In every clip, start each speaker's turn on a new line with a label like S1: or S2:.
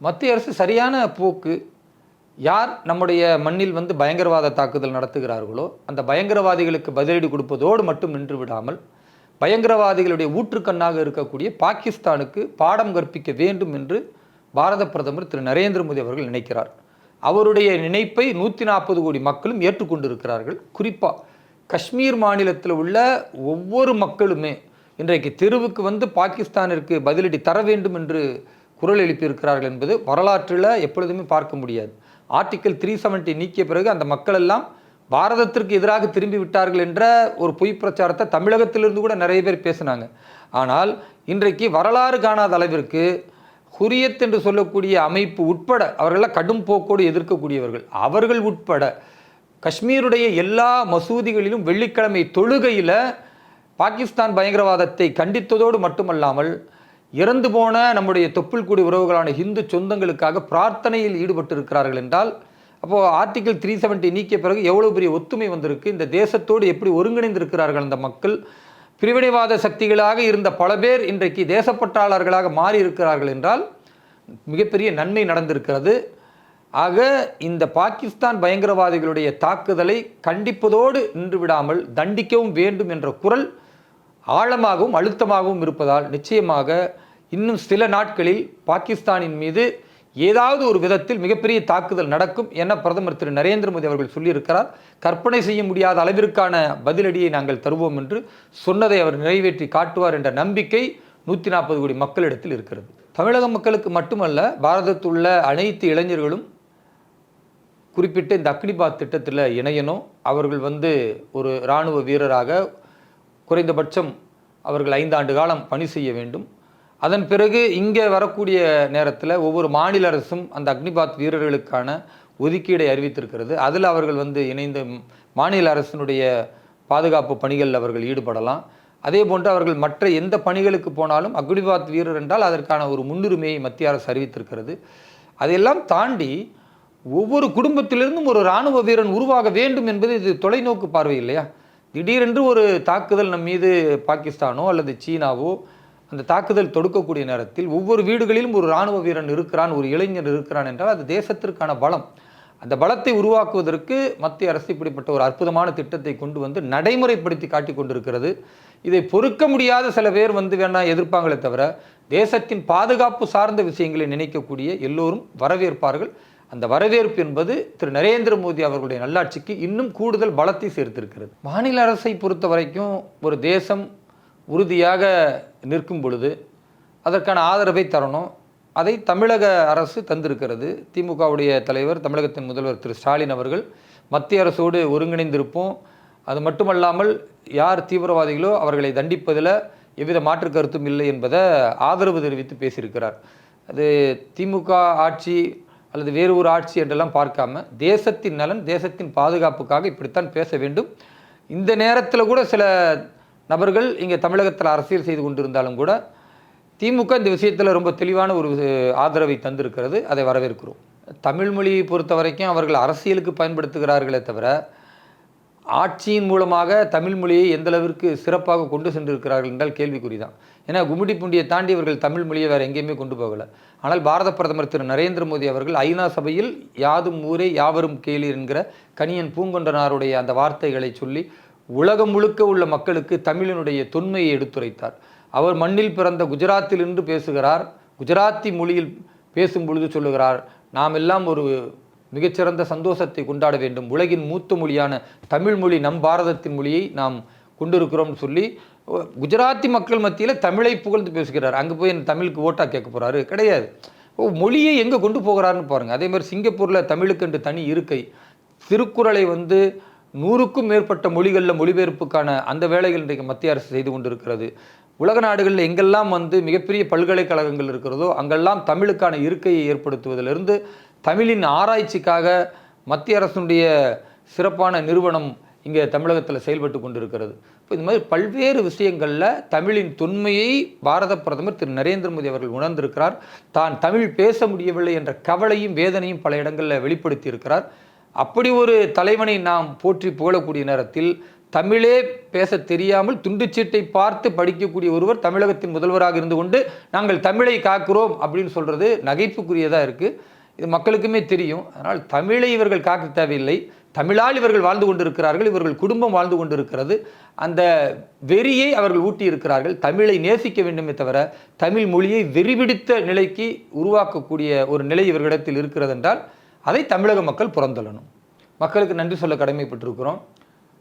S1: மத்திய அரசு சரியான போக்கு யார் நம்முடைய மண்ணில் வந்து பயங்கரவாத தாக்குதல் நடத்துகிறார்களோ அந்த பயங்கரவாதிகளுக்கு பதிலடி கொடுப்பதோடு மட்டும் நின்று விடாமல் பயங்கரவாதிகளுடைய ஊற்றுக்கண்ணாக இருக்கக்கூடிய பாகிஸ்தானுக்கு பாடம் கற்பிக்க வேண்டும் என்று பாரத பிரதமர் திரு நரேந்திர மோடி அவர்கள் நினைக்கிறார். அவருடைய நினைப்பை நூற்றி நாற்பது கோடி மக்களும் ஏற்றுக்கொண்டிருக்கிறார்கள். குறிப்பாக காஷ்மீர் மாநிலத்தில் உள்ள ஒவ்வொரு மக்களுமே இன்றைக்கு தெருவுக்கு வந்து பாகிஸ்தானிற்கு பதிலடி தர வேண்டும் என்று குரல் எழுப்பியிருக்கிறார்கள் என்பது வரலாற்றில் எப்பொழுதுமே பார்க்க முடியாது. ஆர்டிக்கல் த்ரீ செவன்ட்டி நீக்கிய பிறகு அந்த மக்கள் எல்லாம் பாரதத்திற்கு எதிராக திரும்பி விட்டார்கள் என்ற ஒரு பொய் பிரச்சாரத்தை தமிழகத்திலிருந்து கூட நிறைய பேர் பேசினாங்க. ஆனால் இன்றைக்கு வரலாறு காணாத அளவிற்கு ஹுரியத் என்று சொல்லக்கூடிய அமைப்பு உட்பட அவர்களெல்லாம் கடும் போக்கோடு எதிர்க்கக்கூடியவர்கள். அவர்கள் உட்பட காஷ்மீருடைய எல்லா மசூதிகளிலும் வெள்ளிக்கிழமை தொழுகையில் பாகிஸ்தான் பயங்கரவாதத்தை கண்டித்ததோடு மட்டுமல்லாமல் இறந்து போன நம்முடைய தொப்புள் கூடி உறவுகளான ஹிந்து சொந்தங்களுக்காக பிரார்த்தனையில் ஈடுபட்டு இருக்கிறார்கள் என்றால் அப்போது ஆர்டிகிள் த்ரீ செவன்ட்டி நீக்கிய பிறகு எவ்வளோ பெரிய ஒத்துமை வந்திருக்கு? இந்த தேசத்தோடு எப்படி ஒருங்கிணைந்திருக்கிறார்கள் அந்த மக்கள்? பிரிவினைவாத சக்திகளாக இருந்த பல பேர் இன்றைக்கு தேசப்பற்றாளர்களாக மாறி இருக்கிறார்கள் என்றால் மிகப்பெரிய நன்மை நடந்திருக்கிறது. ஆக இந்த பாகிஸ்தான் பயங்கரவாதிகளுடைய தாக்குதலை கண்டிப்பதோடு நின்று விடாமல் தண்டிக்கவும் வேண்டும் என்ற குரல் ஆழமாகவும் அழுத்தமாகவும் இருப்பதால் நிச்சயமாக இன்னும் சில நாட்களில் பாகிஸ்தானின் மீது ஏதாவது ஒரு விதத்தில் மிகப்பெரிய தாக்குதல் நடக்கும் என பிரதமர் திரு நரேந்திர மோடி அவர்கள் சொல்லியிருக்கிறார். கற்பனை செய்ய முடியாத அளவிற்கான பதிலடியை நாங்கள் தருவோம் என்று சொன்னதை அவர் நிறைவேற்றி காட்டுவார் என்ற நம்பிக்கை நூற்றி நாற்பது கோடி மக்களிடத்தில் இருக்கிறது. தமிழக மக்களுக்கு மட்டுமல்ல பாரதத்தில் உள்ள அனைத்து இளைஞர்களும் குறிப்பிட்ட இந்த அக்னிபாத் திட்டத்தில் இணையணும். அவர்கள் வந்து ஒரு இராணுவ வீரராக குறைந்தபட்சம் அவர்கள் ஐந்தாண்டு காலம் பணி செய்ய வேண்டும். அதன் பிறகு இங்கே வரக்கூடிய நேரத்தில் ஒவ்வொரு மாநில அரசும் அந்த அக்னிபாத் வீரர்களுக்கான ஒதுக்கீடை அறிவித்திருக்கிறது. அதில் அவர்கள் வந்து இணைந்து மாநில அரசினுடைய பாதுகாப்பு பணிகளில் அவர்கள் ஈடுபடலாம். அதே போன்று அவர்கள் மற்ற எந்த பணிகளுக்கு போனாலும் அக்னிபாத் வீரர் என்றால் அதற்கான ஒரு முன்னுரிமையை மத்திய அரசு அறிவித்திருக்கிறது. அதையெல்லாம் தாண்டி ஒவ்வொரு குடும்பத்திலிருந்தும் ஒரு இராணுவ வீரன் உருவாக வேண்டும் என்பது இது தொலைநோக்கு பார்வை இல்லையா? திடீரென்று ஒரு தாக்குதல் நம் மீது பாகிஸ்தானோ அல்லது சீனாவோ அந்த தாக்குதல் தொடுக்கக்கூடிய நேரத்தில் ஒவ்வொரு வீடுகளிலும் ஒரு இராணுவ வீரன் இருக்கிறான் ஒரு இளைஞர் இருக்கிறான் என்றால் அது தேசத்திற்கான பலம். அந்த பலத்தை உருவாக்குவதற்கு மத்திய அரசு இப்படிப்பட்ட ஒரு அற்புதமான திட்டத்தை கொண்டு வந்து நடைமுறைப்படுத்தி காட்டி கொண்டிருக்கிறது. இதை பொறுக்க முடியாத சில பேர் வந்து வேணா எதிர்ப்பாங்களே தவிர தேசத்தின் பாதுகாப்பு சார்ந்த விஷயங்களை நினைக்கக்கூடிய எல்லோரும் வரவேற்பார்கள். அந்த வரவேற்பு என்பது திரு. நரேந்திர மோடி அவர்களுடைய நல்லாட்சிக்கு இன்னும் கூடுதல் பலத்தை சேர்த்திருக்கிறது. மாநில அரசை பொறுத்த வரைக்கும் ஒரு தேசம் உறுதியாக நிற்கும் பொழுது அதற்கான ஆதரவை தரணும். அதை தமிழக அரசு தந்திருக்கிறது. திமுகவுடைய தலைவர் தமிழகத்தின் முதல்வர் திரு. ஸ்டாலின் அவர்கள் மத்திய அரசோடு ஒருங்கிணைந்திருப்போம். அது மட்டுமல்லாமல் யார் தீவிரவாதிகளோ அவர்களை தண்டிப்பதில் எவ்வித மாற்று கருத்தும் இல்லை என்பதை ஆதரவு தெரிவித்து பேசியிருக்கிறார். அது திமுக ஆட்சி அல்லது வேறு ஒரு ஆட்சி என்றெல்லாம் பார்க்காம தேசத்தின் நலன் தேசத்தின் பாதுகாப்புக்காக இப்படித்தான் பேச வேண்டும். இந்த நேரத்தில் கூட சில நபர்கள் இங்கே தமிழகத்தில் அரசியல் செய்து கொண்டிருந்தாலும் கூட திமுக இந்த விஷயத்தில் ரொம்ப தெளிவான ஒரு ஆதரவை தந்திருக்கிறது. அதை வரவேற்கிறோம். தமிழ் மொழியை பொறுத்த வரைக்கும் அவர்கள் அரசியலுக்கு பயன்படுத்துகிறார்களே தவிர ஆட்சியின் மூலமாக தமிழ் மொழியை எந்தளவிற்கு சிறப்பாக கொண்டு சென்றிருக்கிறார்கள் என்றால் கேள்விக்குறி தான் ஏன்னா கும்மிடி பூண்டியை தாண்டி அவர்கள் தமிழ் மொழியை வேறு எங்கேயுமே கொண்டு போகலை. ஆனால் பாரத பிரதமர் திரு. நரேந்திர மோடி அவர்கள் ஐநா சபையில் யாதும் ஊரே யாவரும் கேளீர் என்கிற கணியன் பூங்கொண்டனாருடைய அந்த வார்த்தைகளை சொல்லி உலகம் முழுக்க உள்ள மக்களுக்கு தமிழினுடைய தொன்மையை எடுத்துரைத்தார். அவர் மண்ணில் பிறந்த குஜராத்தில் இருந்து பேசுகிறார். குஜராத்தி மொழியில் பேசும் பொழுது சொல்லுகிறார் நாம் எல்லாம் ஒரு மிகச்சிறந்த சந்தோஷத்தை கொண்டாட வேண்டும். உலகின் மூத்த மொழியான தமிழ் மொழி நம் பாரதத்தின் மொழியை நாம் கொண்டிருக்கிறோம்னு சொல்லி குஜராத்தி மக்கள் மத்தியில் தமிழை புகழ்ந்து பேசுகிறார். அங்கே போய் தமிழுக்கு ஓட்டா கேட்க போகிறாரு கிடையாது. மொழியை எங்கே கொண்டு போகிறாருன்னு பாருங்கள் அதே மாதிரி சிங்கப்பூரில் தமிழுக்கென்று தனி இருக்கை. திருக்குறளை வந்து நூறுக்கும் மேற்பட்ட மொழிகளில் மொழிபெயர்ப்புக்கான அந்த வேலைகள் இன்றைக்கு மத்திய அரசு செய்து கொண்டிருக்கிறது. உலக நாடுகளில் எங்கெல்லாம் வந்து மிகப்பெரிய பல்கலைக்கழகங்கள் இருக்கிறதோ அங்கெல்லாம் தமிழுக்கான இருக்கையை ஏற்படுத்துவதிலிருந்து தமிழின் ஆராய்ச்சிக்காக மத்திய அரசுடைய சிறப்பான நிறுவனம் இங்கே தமிழகத்தில் செயல்பட்டு கொண்டிருக்கிறது. இப்போ இந்த மாதிரி பல்வேறு விஷயங்களில் தமிழின் தொன்மையை பாரத பிரதமர் திரு நரேந்திர மோடி அவர்கள் உணர்ந்திருக்கிறார். தான் தமிழ் பேச முடியவில்லை என்ற கவலையும் வேதனையும் பல இடங்களில் வெளிப்படுத்தி இருக்கிறார் அப்படி ஒரு தலைவனை நாம் போற்றி புகழக்கூடிய நேரத்தில் தமிழே பேச தெரியாமல் துண்டுச்சீட்டை பார்த்து படிக்கக்கூடிய ஒருவர் தமிழகத்தின் முதல்வராக இருந்து கொண்டு நாங்கள் தமிழை காக்கிறோம் அப்படின்னு சொல்கிறது நகைப்புக்குரியதாக இருக்குது இது மக்களுக்குமே தெரியும். அதனால் தமிழை இவர்கள் காக்க தேவையில்லை. தமிழால் இவர்கள் வாழ்ந்து கொண்டிருக்கிறார்கள். இவர்கள் குடும்பம் வாழ்ந்து கொண்டிருக்கிறது. அந்த வெறியை அவர்கள் ஊட்டி இருக்கிறார்கள் தமிழை நேசிக்க வேண்டுமே தவிர தமிழ் மொழியை வெறிபிடித்த நிலைக்கு உருவாக்கக்கூடிய ஒரு நிலை இவர்களிடத்தில் இருக்கிறது என்றால் அதை தமிழக மக்கள் புறந்தள்ளணும். மக்களுக்கு நன்றி சொல்ல கடமைப்பட்டிருக்கிறோம்.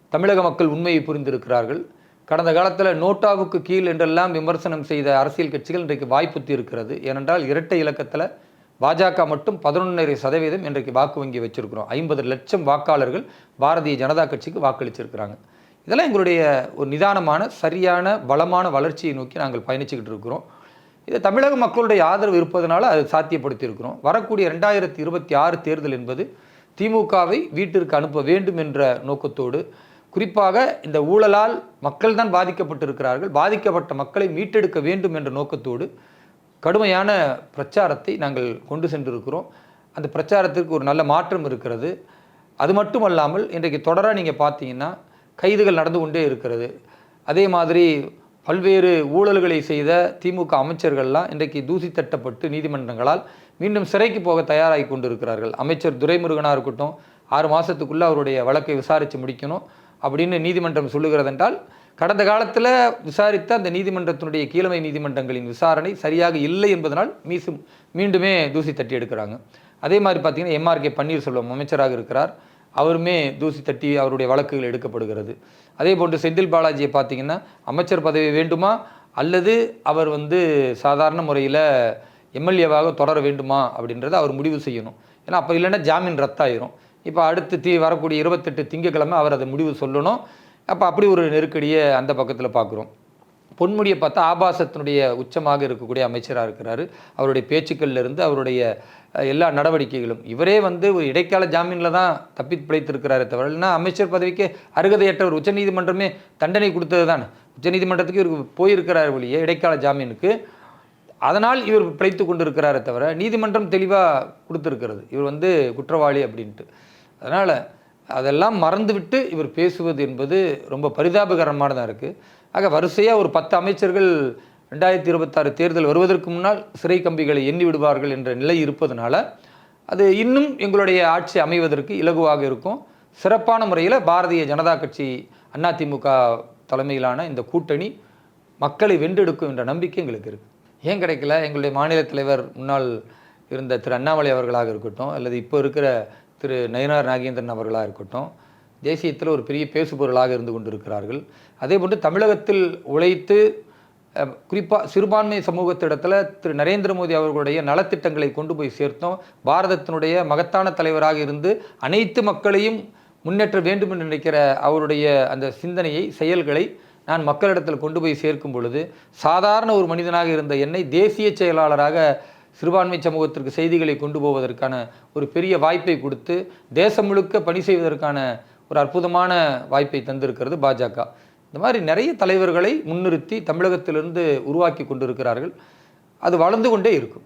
S1: தமிழக மக்கள் உண்மையை புரிந்திருக்கிறார்கள். கடந்த காலத்தில் நோட்டாவுக்கு கீழ் என்றெல்லாம் விமர்சனம் செய்த அரசியல் கட்சிகள் இன்றைக்கு வாய்ப்புத்தி இருக்கிறது. ஏனென்றால் இரட்டை இலக்கத்தில் பாஜக மட்டும் பதினொன்றரை சதவீதம் இன்றைக்கு வாக்கு வங்கி வச்சுருக்கிறோம். ஐம்பது லட்சம் வாக்காளர்கள் பாரதிய ஜனதா கட்சிக்கு வாக்களிச்சிருக்கிறாங்க. இதெல்லாம் எங்களுடைய ஒரு நிதானமான சரியான பலமான வளர்ச்சியை நோக்கி நாங்கள் பயணிச்சுக்கிட்டு இருக்கிறோம். இது தமிழக மக்களுடைய ஆதரவு இருப்பதனால அது சாத்தியப்படுத்தியிருக்கிறோம். வரக்கூடிய ரெண்டாயிரத்தி இருபத்தி ஆறு தேர்தல் என்பது திமுகவை வீட்டிற்கு அனுப்ப வேண்டும் என்ற நோக்கத்தோடு குறிப்பாக இந்த ஊழலால் மக்கள் தான் பாதிக்கப்பட்டிருக்கிறார்கள். பாதிக்கப்பட்ட மக்களை மீட்டெடுக்க வேண்டும் என்ற நோக்கத்தோடு கடுமையான பிரச்சாரத்தை நாங்கள் கொண்டு சென்றிருக்கிறோம். அந்த பிரச்சாரத்திற்கு ஒரு நல்ல மாற்றம் இருக்கிறது. அது மட்டுமல்லாமல் இன்றைக்கு தொடராக நீங்கள் பார்த்தீங்கன்னா கைதுகள் நடந்து கொண்டே இருக்கிறது. அதே மாதிரி பல்வேறு ஊழல்களை செய்த திமுக அமைச்சர்கள்லாம் இன்றைக்கு தூசி தட்டப்பட்டு நீதிமன்றங்களால் மீண்டும் சிறைக்கு போக தயாராகி கொண்டிருக்கிறார்கள். அமைச்சர் துரைமுருகனாக இருக்கட்டும் ஆறு மாதத்துக்குள்ளே அவருடைய வழக்கை விசாரித்து முடிக்கணும் அப்படின்னு நீதிமன்றம் சொல்லுகிறதென்றால் கடந்த காலத்தில் விசாரித்த அந்த நீதிமன்றத்தினுடைய கீழமை நீதிமன்றங்களின் விசாரணை சரியாக இல்லை என்பதனால் மீசும் மீண்டுமே தூசி தட்டி எடுக்கிறாங்க. அதே மாதிரி பார்த்தீங்கன்னா எம்ஆர்கே பன்னீர்செல்வம் அமைச்சராக இருக்கிறார். அவருமே தூசி தட்டி அவருடைய வழக்குகள் எடுக்கப்படுகிறது. அதே போன்று செந்தில் பாலாஜியை பார்த்தீங்கன்னா அமைச்சர் பதவி வேண்டுமா? அல்லது அவர் வந்து சாதாரண முறையில் எம்எல்ஏவாக தொடர வேண்டுமா? அப்படின்றத அவர் முடிவு செய்யணும். ஏன்னா அப்போ இல்லைன்னா ஜாமீன் ரத்தாயிரும். இப்போ அடுத்து தீ வரக்கூடிய இருபத்தெட்டு திங்கக்கிழமை அவர் அதை முடிவு சொல்லணும். அப்போ அப்படி ஒரு நெருக்கடியை அந்த பக்கத்தில் பார்க்குறோம் பொன்முடியை பார்த்தா ஆபாசத்தினுடைய உச்சமாக இருக்கக்கூடிய அமைச்சராக இருக்கிறாரு. அவருடைய பேச்சுக்கள்லேருந்து அவருடைய எல்லா நடவடிக்கைகளும். இவரே வந்து ஒரு இடைக்கால ஜாமீனில் தான் தப்பி பிழைத்திருக்கிறாரே தவிர இல்லைன்னா அமைச்சர் பதவிக்கு அருகதையற்றவர் உச்சநீதிமன்றமே தண்டனை கொடுத்தது தானே. உச்சநீதிமன்றத்துக்கு இவருக்கு போயிருக்கிறார் வழியே இடைக்கால ஜாமீனுக்கு. அதனால் இவர் பிழைத்து கொண்டிருக்கிறாரே தவிர நீதிமன்றம் தெளிவாக கொடுத்துருக்கிறது. இவர் வந்து குற்றவாளி அப்படின்ட்டு. அதனால் அதெல்லாம் மறந்துவிட்டு இவர் பேசுவது என்பது ரொம்ப பரிதாபகரமானதாக இருக்குது ஆக வரிசையாக ஒரு பத்து அமைச்சர்கள் ரெண்டாயிரத்தி இருபத்தாறு தேர்தல் வருவதற்கு முன்னால் சிறை கம்பிகளை எண்ணி விடுவார்கள் என்ற நிலை இருப்பதனால அது இன்னும் எங்களுடைய ஆட்சி அமைவதற்கு இலகுவாக இருக்கும். சிறப்பான முறையில் பாரதிய ஜனதா கட்சி அதிமுக தலைமையிலான இந்த கூட்டணி மக்களை வென்றெடுக்கும் என்ற நம்பிக்கை எங்களுக்கு இருக்குது ஏன் கிடைக்கல? எங்களுடைய மாநில தலைவர் முன்னாள் இருந்த திரு அண்ணாமலை அவர்களாக இருக்கட்டும் அல்லது இப்போ இருக்கிற திரு நயினார் நாகேந்திரன் அவர்களாக இருக்கட்டும் தேசியத்தில் ஒரு பெரிய பேசுபொருளாக இருந்து கொண்டிருக்கிறார்கள். அதே போன்று தமிழகத்தில் உழைத்து குறிப்பாக சிறுபான்மை சமூகத்திடத்தில் திரு நரேந்திர மோடி அவர்களுடைய நலத்திட்டங்களை கொண்டு போய் சேர்த்தோம். பாரதத்தினுடைய மகத்தான தலைவராக இருந்து அனைத்து மக்களையும் முன்னேற்ற வேண்டும் என்று நினைக்கிற அவருடைய அந்த சிந்தனையை செயல்களை நான் மக்களிடத்தில் கொண்டு போய் சேர்க்கும் பொழுது சாதாரண ஒரு மனிதனாக இருந்த என்னை தேசிய செயலாளராக சிறுபான்மை சமூகத்திற்கு செய்திகளை கொண்டு போவதற்கான ஒரு பெரிய வாய்ப்பை கொடுத்து தேசம் முழுக்க பணி செய்வதற்கான ஒரு அற்புதமான வாய்ப்பை தந்திருக்கிறது பாஜக. இந்த மாதிரி நிறைய தலைவர்களை முன்னிறுத்தி தமிழகத்திலிருந்து உருவாக்கி கொண்டிருக்கிறார்கள். அது வளர்ந்து கொண்டே இருக்கும்.